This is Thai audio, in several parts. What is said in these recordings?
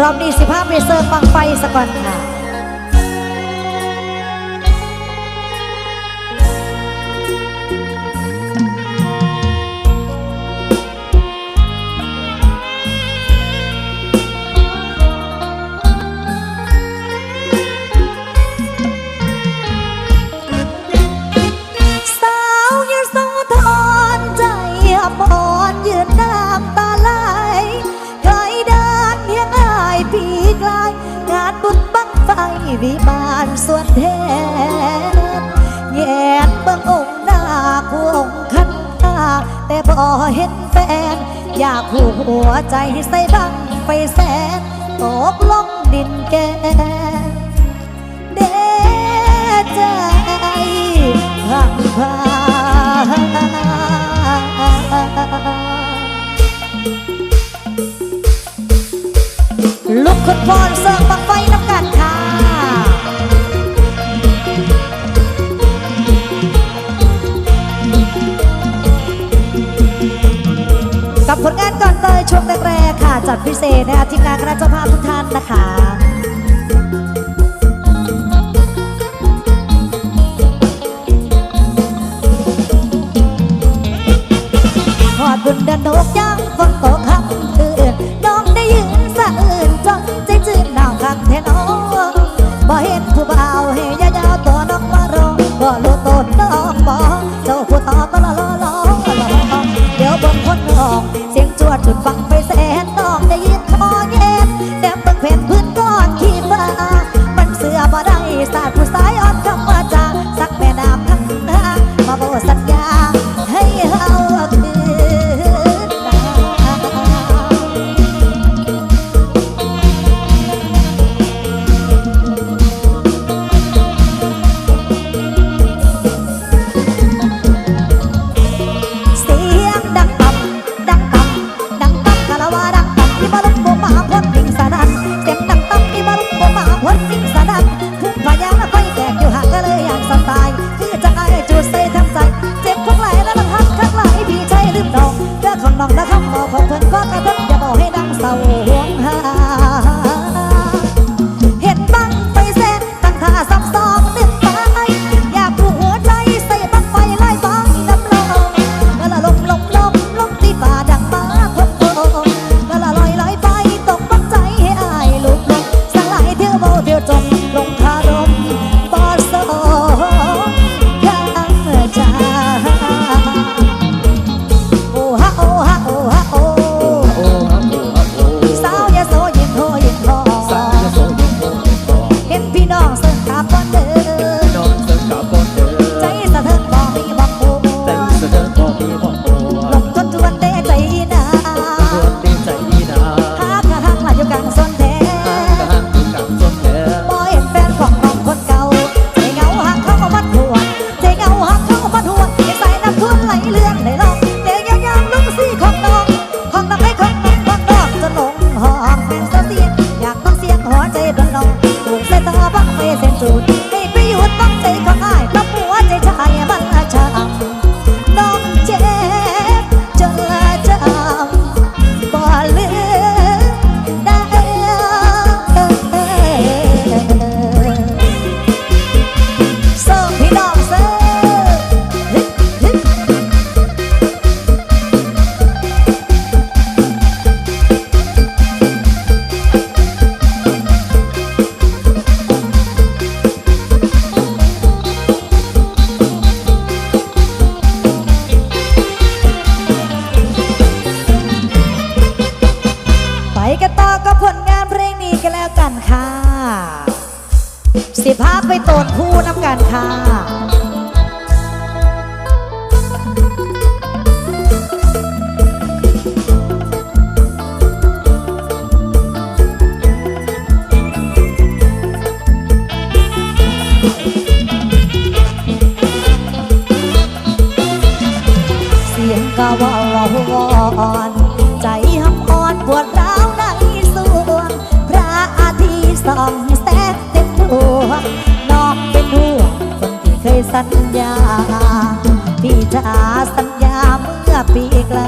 รอบนี้สิภาพไปเซอร์ฟังไฟสะก่อนค่ะ ส่วนเทศแยกบื้งองค์หน้าคู่งค์ขันตาแต่พอเห็นแฟน อยากผูหัวใจใส่บังไฟแสนตกลงดินแกเดใจพังพลุกขึ้นพรเสิร์ฟบังไฟ ผลงานก่อนเตยช่วงแรกๆค่ะ จัดพิเศษนะคะทีมงานคณะเจ้าภาพทุกท่านนะคะหอดบุญดินนกย่างฝนตกคำคืนน้องได้ยืนสะอื่นจนใจจืดหนาวคักแท้น้องบ่เห็นผู้บ่าวเฮยายาวตัวน้องมารอบ่รู้ตัวน้องบ่เจ้าผู้ต่อก็ละล้อล้เดี๋ยวบนคนออก จวดจุดฟังไปแสน สิพาไปตนผู้น้ำกันค่ะ เสียงกะว่าววอนใจหำอ่อนปวดร้าวในส่วนพระอาทิตย์ส่อง สัญญา พี่จ๋าสัญญาเมื่อปีไกล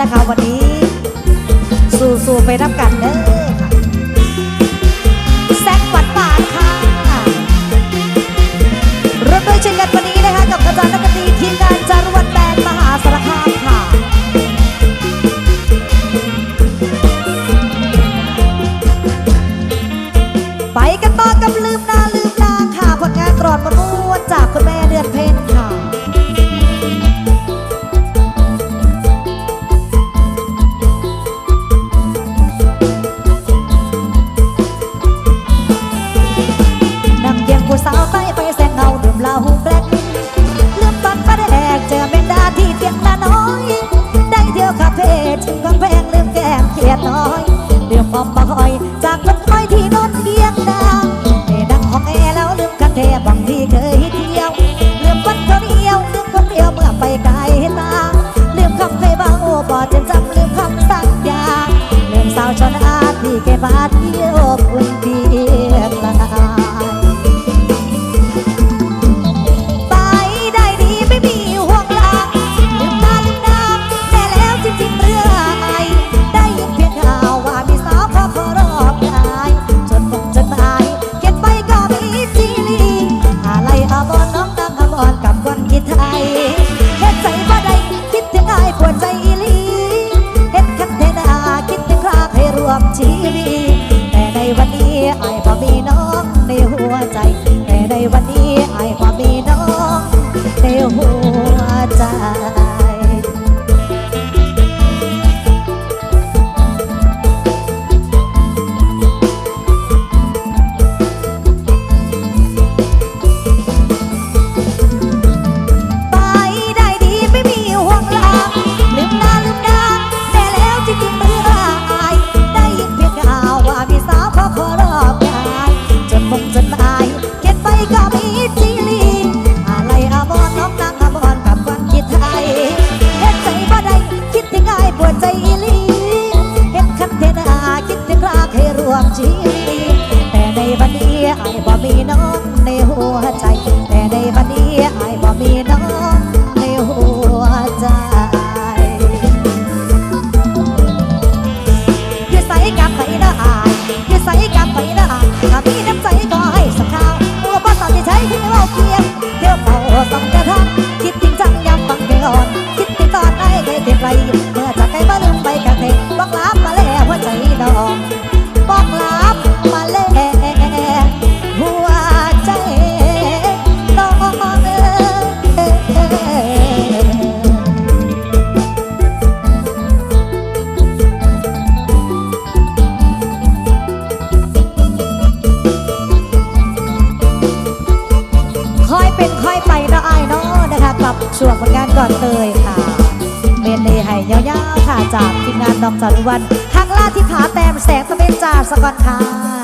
นะคะวันนี้ สู้ๆไปรับกันเด้อ เพีเที่ยวเฝ้าสองกระทองคิดถึงจังยามฟังเพลอ่อนคิดถึงตอนไหนได้เต็มไร จารุวันทางลาที่ผาแต้มแสงตะเวนจ่าสกอนคาะ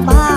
roubar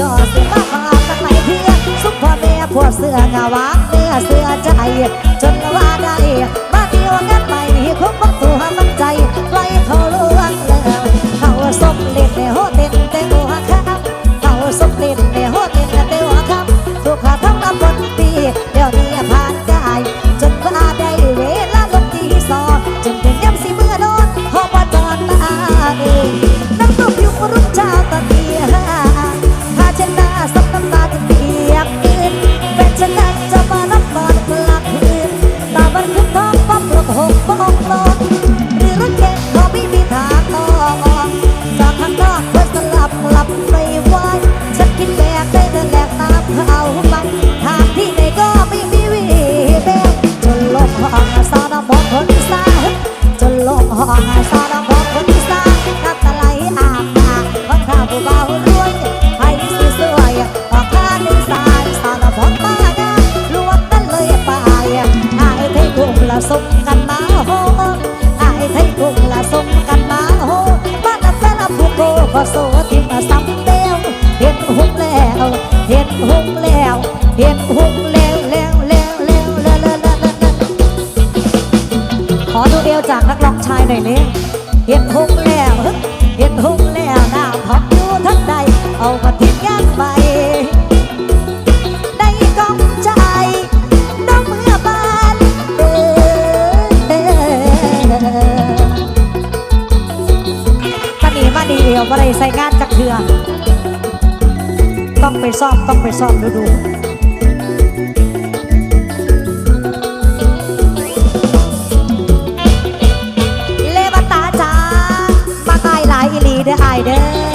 stars. ต้องไปซ่อมต้องไปซ่อมดูดูเลวตาจ้ามาไกลหลายอีหลีเด้อไอเด้อ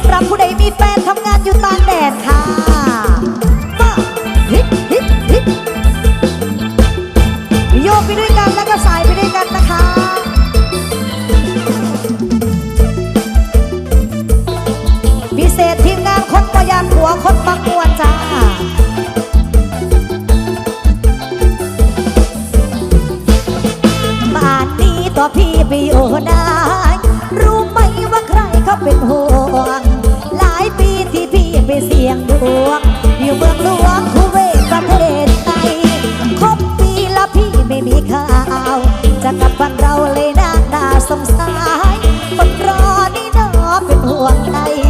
fracasar. ห่วงใค